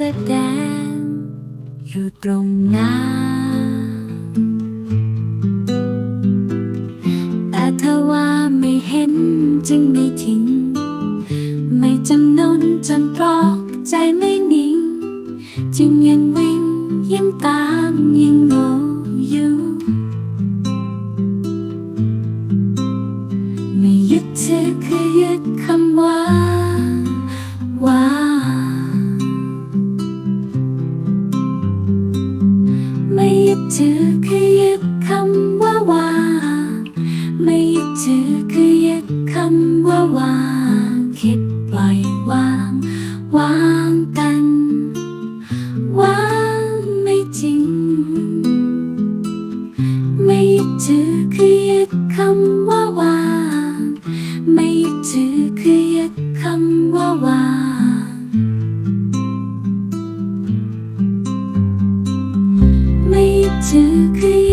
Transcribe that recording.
แสดงอยู่ตรงหน้า แต่ถ้าว่าไม่เห็นจึงไม่ทิ้ง ไม่จำนนจนเพราะใจไม่นิ่ง จึงยังวิ่งยังตามยังโง่อยู่ ไม่ยึดถือคือยึดคำ จือคือยึดคำว่าว่า ไม่ยึดถือคือยึดคำว่าวางคิดปล่อยวาง วางกัน วางไม่จริง ไม่ยึดถือคือยึดคำว่า to create